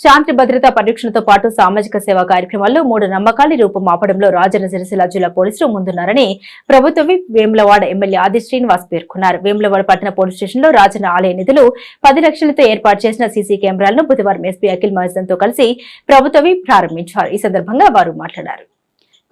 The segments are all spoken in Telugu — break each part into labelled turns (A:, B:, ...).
A: శాంతి భద్రతా పరిరక్షణతో పాటు సామాజిక సేవా కార్యక్రమాల్లో మూడు నమ్మకాల్ని రూపుమాపడంలో రాజన్న సిరిసిల్ల జిల్లా పోలీసులు ముందున్నారని ప్రభుత్వ వేములవాడ ఎమ్మెల్యే ఆది శ్రీనివాస్ పేర్కొన్నారు. వేములవాడ పట్టణ పోలీస్ స్టేషన్లో రాజన్న ఆలయ నిధులు పది లక్షలతో ఏర్పాటు చేసిన సీసీ కెమెరాలను బుధవారం ఎస్పీ అఖిల్ మహజన్తో కలిసి ప్రభుత్వ ప్రారంభించారు. ఈ సందర్భంగా వారు మాట్లాడారు.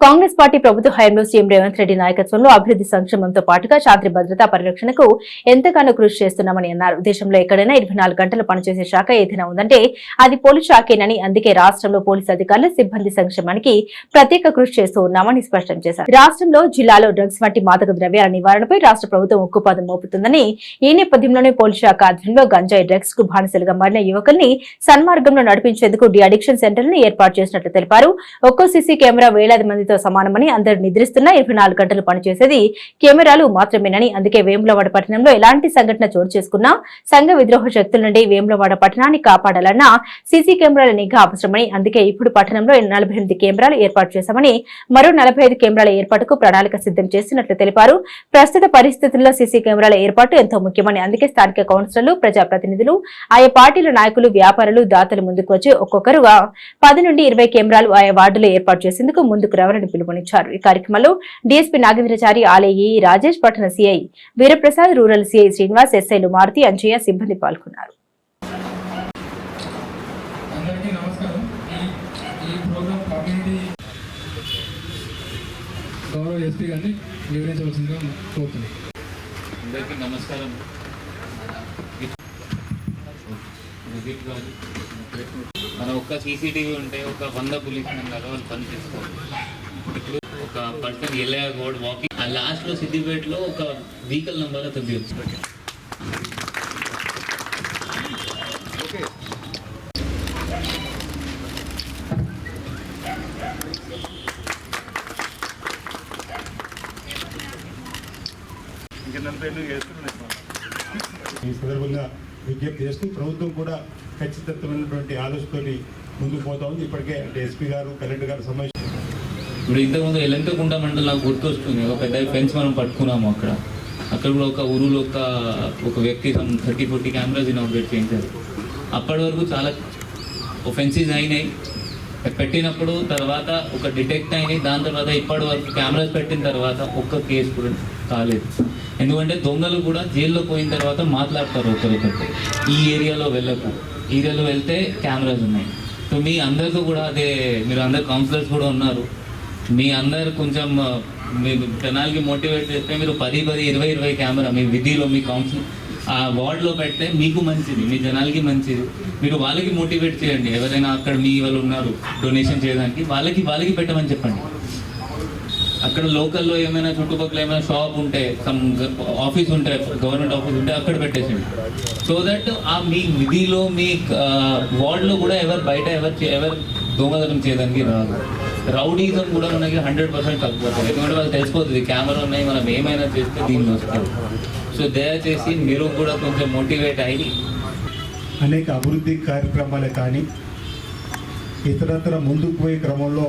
A: కాంగ్రెస్ పార్టీ ప్రభుత్వ హయాంలో సీఎం రేవంత్ రెడ్డి నాయకత్వంలో అభివృద్ధి సంక్షేమంతో పాటుగా శాంతి భద్రతా పరిరక్షణకు ఎంతగానో కృషి చేస్తున్నామని అన్నారు. దేశంలో ఎక్కడైనా ఇరవై నాలుగు గంటలు పనిచేసే శాఖ ఏదైనా ఉందంటే అది పోలీస్ శాఖేనని అందుకే రాష్ట్రంలో పోలీస్ అధికారులు సిబ్బంది సంక్షేమానికి ప్రత్యేక కృషి చేస్తూ ఉన్నామని స్పష్టం చేశారు. రాష్ట్రంలో జిల్లాలో డ్రగ్స్ వంటి మాదక ద్రవ్యాల నివారణపై రాష్ట్ర ప్రభుత్వం ఉక్కుపాదం మోపుతుందని ఈ నేపథ్యంలోనే పోలీస్ శాఖ ఆధ్వర్యంలో గంజాయి డ్రగ్స్కు బానిసలుగా మారిన యువకుల్ని సన్మార్గంలో నడిపించేందుకు డి అడిక్షన్ సెంటర్లను ఏర్పాటు చేసినట్లు తెలిపారు. ఒక్కో సీసీ కెమెరా వేలాది మంది మందితో సమానమని అందరు నిద్రిస్తున్నా ఇరవై నాలుగు గంటలు పనిచేసేది కెమెరాలు మాత్రమేనని. అందుకే వేములవాడ పట్టణంలో ఎలాంటి సంఘటన చోటు చేసుకున్నా సంఘ విద్రోహ శక్తుల నుండి వేములవాడ పట్టణాన్ని కాపాడాలన్నా సీసీ కెమెరాల నిఘా అవసరమని. అందుకే ఇప్పుడు పట్టణంలో నలభై ఎనిమిది కెమెరాలు ఏర్పాటు చేశామని మరో నలభై ఐదు కెమెరాల ఏర్పాటుకు ప్రణాళిక సిద్ధం చేస్తున్నట్లు తెలిపారు. ప్రస్తుత పరిస్థితుల్లో సీసీ కెమెరాల ఏర్పాటు ఎంతో ముఖ్యమని. అందుకే స్థానిక కౌన్సిలర్లు ప్రజాప్రతినిధులు ఆయా పార్టీల నాయకులు వ్యాపారులు దాతలు ముందుకు వచ్చి ఒక్కొక్కరుగా పది నుండి ఇరవై కెమెరాలు ఆయా వార్డులో ఏర్పాటు చేసేందుకు ముందుకు రావాలని పిలుపునిచ్చారు. ఈ కార్యక్రమంలో డీఎస్పీ నాగేంద్రచారి ఆలయ రాజేష్ పట్టణ CI Veeraprasad rural CI Srinivas ఎస్ఐలు మారుతి అంజయ్య సిబ్బంది పాల్గొన్నారు.
B: అందరికీ నమస్కారం. ఈ ఈ ప్రోగ్రామ్ కమ్యూనిటీ గౌరవ ఎస్పీ గారిని వివరించవలసిందిగా కోరుతున్నాను.
C: అందరికీ నమస్కారం. విజిట్ గారు మన ఒక్క సీసీటీవీ ఉంటే ఒక వంద పోలీస్ మెన్ లాగా వాళ్ళు పని చేసుకోవాలి. ఇప్పుడు ఒక పర్సన్ ఎల్ఐ రోడ్ వాకింగ్ ఆ లాస్ట్లో సిద్దిపేటలో ఒక వెహికల్ నెంబర్ అతను తెలుసు
D: ఈ సందర్భంగా విజ్ఞప్తి చేస్తూ ప్రభుత్వం కూడా ఖచ్చితమైనటువంటి ఆలోచనతోటి ముందుకు పోతా ఉంది. ఇప్పటికే అంటే ఎస్పీ గారు కలెక్టర్ గారు సమావేశం
C: ఇప్పుడు ఇంతకుముందు ఎలంకకుంట మండలం నాకు గుర్తొస్తుంది. ఒక పెద్ద ఫెన్స్ మనం పట్టుకున్నాము అక్కడ. అక్కడ కూడా ఒక ఊరులో ఒక ఒక వ్యక్తి థర్టీ ఫోర్టీ కెమెరాస్ ఇనాగ్రేట్ చేయించారు. అప్పటి వరకు చాలా ఒఫెన్సీస్ అయినాయి. పెట్టినప్పుడు తర్వాత ఒక డిటెక్ట్ అయినాయి. దాని తర్వాత ఇప్పటి వరకు కెమెరాస్ పెట్టిన తర్వాత ఒక్క కేసు కూడా కాలేదు. ఎందుకంటే దొంగలు కూడా జైల్లో పోయిన తర్వాత మాట్లాడతారు ఒకరికొకరు ఈ ఏరియాలో వెళ్ళకు. ఏరియాలో వెళ్తే కెమెరాస్ ఉన్నాయి. సో మీ అందరితో కూడా అదే మీరు అందరు కౌన్సిలర్స్ కూడా ఉన్నారు. మీ అందరు కొంచెం మీరు మీ జనాలకి మోటివేట్ చేస్తే మీరు పది పది ఇరవై ఇరవై కెమెరా మీ విధిలో మీ కౌన్సిల్ ఆ వార్డ్లో పెడితే మీకు మంచిది మీ జనాలకి మంచిది. మీరు వాళ్ళకి మోటివేట్ చేయండి. ఎవరైనా అక్కడ మీ వాళ్ళు ఉన్నారు డొనేషన్ చేయడానికి వాళ్ళకి వాళ్ళకి పెట్టమని చెప్పండి. అక్కడ లోకల్లో ఏమైనా చుట్టుపక్కల ఏమైనా షాప్ ఉంటే సమ్ ఆఫీస్ ఉంటే గవర్నమెంట్ ఆఫీస్ ఉంటే అక్కడ పెట్టేసింది సో దట్ ఆ మీ విధిలో మీ వార్డ్లో కూడా ఎవరు బయట ఎవరు ఎవరు దొంగతనం చేయడానికి రాదు. రౌడీజం కూడా మనకి హండ్రెడ్ పర్సెంట్ తగ్గిపోతుంది ఎందుకంటే వాళ్ళు తెలిసిపోతుంది కెమెరా ఉన్నాయి మనం ఏమైనా చేస్తే దీన్ని వస్తారు సో దయచేసి మీరు కూడా కొంచెం మోటివేట్ అయ్యి.
D: అనేక అభివృద్ధి కార్యక్రమాలే కానీ ఇతరత్ర ముందుకు పోయే క్రమంలో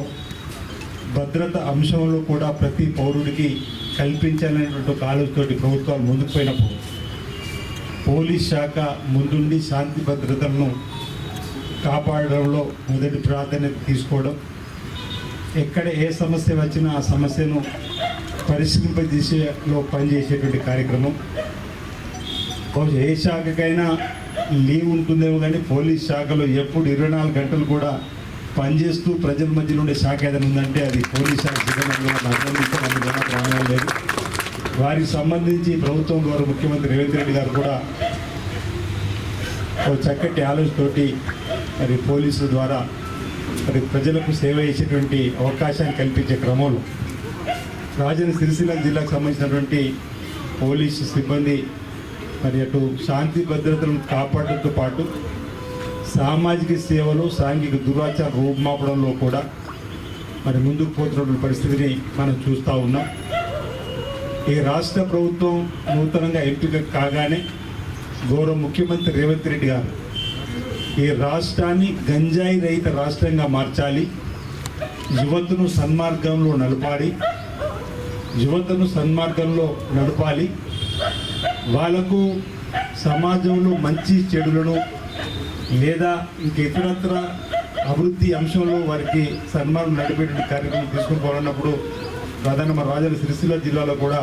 D: భద్రత అంశంలో కూడా ప్రతి పౌరుడికి కల్పించాలనేటువంటి ఒక ఆలోచనతోటి ప్రభుత్వాలు ముందుకు పోయినప్పుడు పోలీస్ శాఖ ముందుండి శాంతి భద్రతలను కాపాడడంలో మొదటి ప్రాధాన్యత తీసుకోవడం ఎక్కడ ఏ సమస్య వచ్చినా ఆ సమస్యను పరిష్కరింపజేసేలో పనిచేసేటువంటి కార్యక్రమం. బహుశా ఏ శాఖకైనా లీవ్ ఉంటుందేమో కానీ పోలీస్ శాఖలో ఎప్పుడు ఇరవై నాలుగు గంటలు కూడా పనిచేస్తూ ప్రజల మధ్యలో ఉండే శాఖ ఏదైనా ఉందంటే అది పోలీస్ శాఖ ప్రాణాలు లేదు వారికి సంబంధించి ప్రభుత్వం ద్వారా ముఖ్యమంత్రి రేవంత్ రెడ్డి గారు కూడా ఒక చక్కటి ఆలోచనతోటి మరి పోలీసుల ద్వారా మరి ప్రజలకు సేవ చేసేటువంటి అవకాశాన్ని కల్పించే క్రమంలో రాజన్న సిరిసిల్ల జిల్లాకు సంబంధించినటువంటి పోలీసు సిబ్బంది మరి అటు శాంతి భద్రతలను కాపాడటంతో పాటు సామాజిక సేవలు సాంఘిక దురాచార రూపుమాపడంలో కూడా మరి ముందుకు పోతున్నటువంటి పరిస్థితిని మనం చూస్తూ ఉన్నాం. ఈ రాష్ట్ర ప్రభుత్వం నూతనంగా ఎంపిక కాగానే గౌరవ ముఖ్యమంత్రి రేవంత్ రెడ్డి గారు ఈ రాష్ట్రాన్ని గంజాయి రహిత రాష్ట్రంగా మార్చాలి? యువతను సన్మార్గంలో నడపాలి. యువతను సన్మార్గంలో నడపాలి. వాళ్ళకు సమాజంలో మంచి చెడులను లేదా ఇంక ఇతరత్ర అభివృద్ధి అంశంలో వారికి సన్మానం నడిపేటువంటి కార్యక్రమం తీసుకుని పోవాలన్నప్పుడు ప్రధాన మన రాజుల సిరిసిల్ల జిల్లాలో కూడా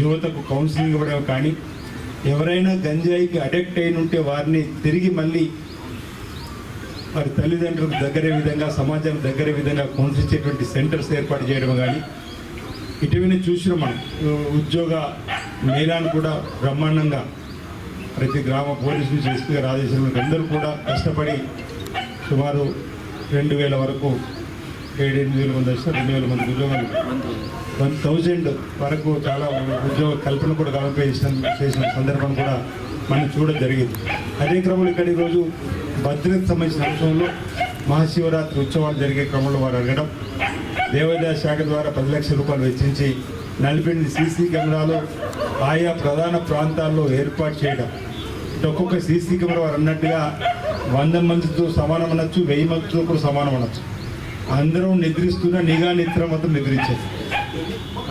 D: యువతకు కౌన్సిలింగ్ ఇవ్వడం కానీ ఎవరైనా గంజాయికి అడిక్ట్ అయిన ఉంటే వారిని తిరిగి మళ్ళీ వారి తల్లిదండ్రులకు దగ్గరే విధంగా సమాజానికి దగ్గరే విధంగా కౌన్సిలించేటువంటి సెంటర్స్ ఏర్పాటు చేయడం కానీ ఇటీవల చూసిన మనం ఉద్యోగ మేళాన్ని కూడా బ్రహ్మాండంగా ప్రతి గ్రామ పోలీసు నుంచి ఎస్పీ గారు ఆదేశాలు అందరూ కూడా కష్టపడి సుమారు రెండు వేల వరకు ఏడు ఎనిమిది వేల మంది వచ్చిన రెండు వేల మంది ఉద్యోగాలు వన్ థౌజండ్ వరకు చాలా ఉద్యోగ కల్పన కూడా కల్పన చేసిన సందర్భం కూడా మనం చూడడం జరిగింది. అదే క్రమంలో ఇక్కడ ఈరోజు భద్రతకు సంబంధించిన అంశంలో మహాశివరాత్రి ఉత్సవాలు జరిగే క్రమంలో వారు అడగడం దేవాదాయ శాఖ ద్వారా పది లక్షల రూపాయలు వెచ్చించి నలభై సీసీ కెమెరాలు ఆయా ప్రధాన ప్రాంతాల్లో ఏర్పాటు చేయడం. ఒక్కొక్క సీసీ కెమెరా వారు అన్నట్టుగా వంద మందితో సమానం అనొచ్చు వెయ్యి మందితో కూడా సమానం అనొచ్చు. అందరం నిద్రిస్తున్న నిఘా నేత్రం మాత్రం నిద్రించేది.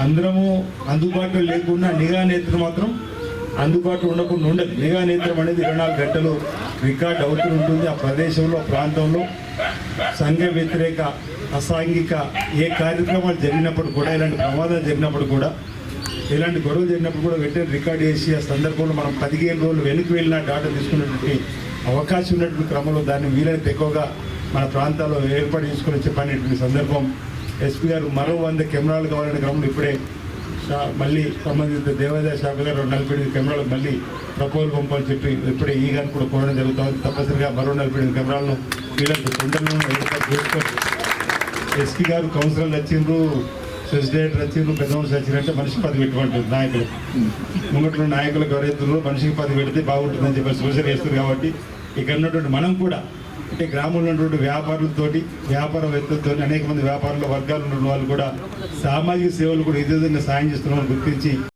D: అందరము అందుబాటులో లేకుండా నిఘా నేత్రం మాత్రం అందుబాటులో ఉండకుండా ఉండదు. నిఘా నేత్రం అనేది ఇరవై నాలుగు గంటలు రికార్డ్ అవుతూ ఉంటుంది. ఆ ప్రదేశంలో ప్రాంతంలో సంఘ వ్యతిరేక అసాంఘిక ఏ కార్యక్రమాలు జరిగినప్పుడు కూడా ఇలాంటి ప్రమాదాలు జరిగినప్పుడు కూడా ఇలాంటి గొడవలు జరిగినప్పుడు కూడా వెంటనే రికార్డ్ చేసి ఆ సందర్భంలో మనం పదిహేను రోజులు వెనక్కి వెళ్ళిన డాటా తీసుకున్నటువంటి అవకాశం ఉన్నటువంటి క్రమంలో దాన్ని వీలైనంత ఎక్కువగా మన ప్రాంతాల్లో ఏర్పాటు చేసుకుని చెప్పినటువంటి సందర్భం. ఎస్పీ గారు మరో వంద కెమెరాలు కావాలనే క్రమంలో ఇప్పుడే మళ్ళీ సంబంధిత దేవాదాయ శాఖ గారు నలభై ఎనిమిది కెమెరాలు మళ్ళీ ప్రపోజల్ పంపాలని చెప్పి ఇప్పుడే ఈ గారిని కూడా కోరడం జరుగుతుంది. తప్పనిసరిగా మరో నలభై ఎనిమిది కెమెరాలను వీళ్ళకి తొందరలో ఏర్పాటు ఎస్పీ గారు కౌన్సిలర్లు వచ్చిండ్రు ప్రెసిడెంట్ వచ్చిండ్రు పెద్ద మనిషి మనిషి పది పెట్టుకుంటుంది నాయకులు. ముంగట్లో నాయకులకు ఎవరైతుందో మనిషికి పది పెడితే బాగుంటుందని చెప్పి సూచన చేస్తారు కాబట్టి ఇక్కడ ఉన్నటువంటి మనం కూడా అంటే గ్రామంలో ఉన్నటువంటి వ్యాపారులతోటి వ్యాపారవేత్తలతో అనేక మంది వ్యాపారుల వర్గాలు ఉన్న వాళ్ళు కూడా సామాజిక సేవలు కూడా ఇదే విధంగా సాయం చేస్తున్నామని గుర్తించి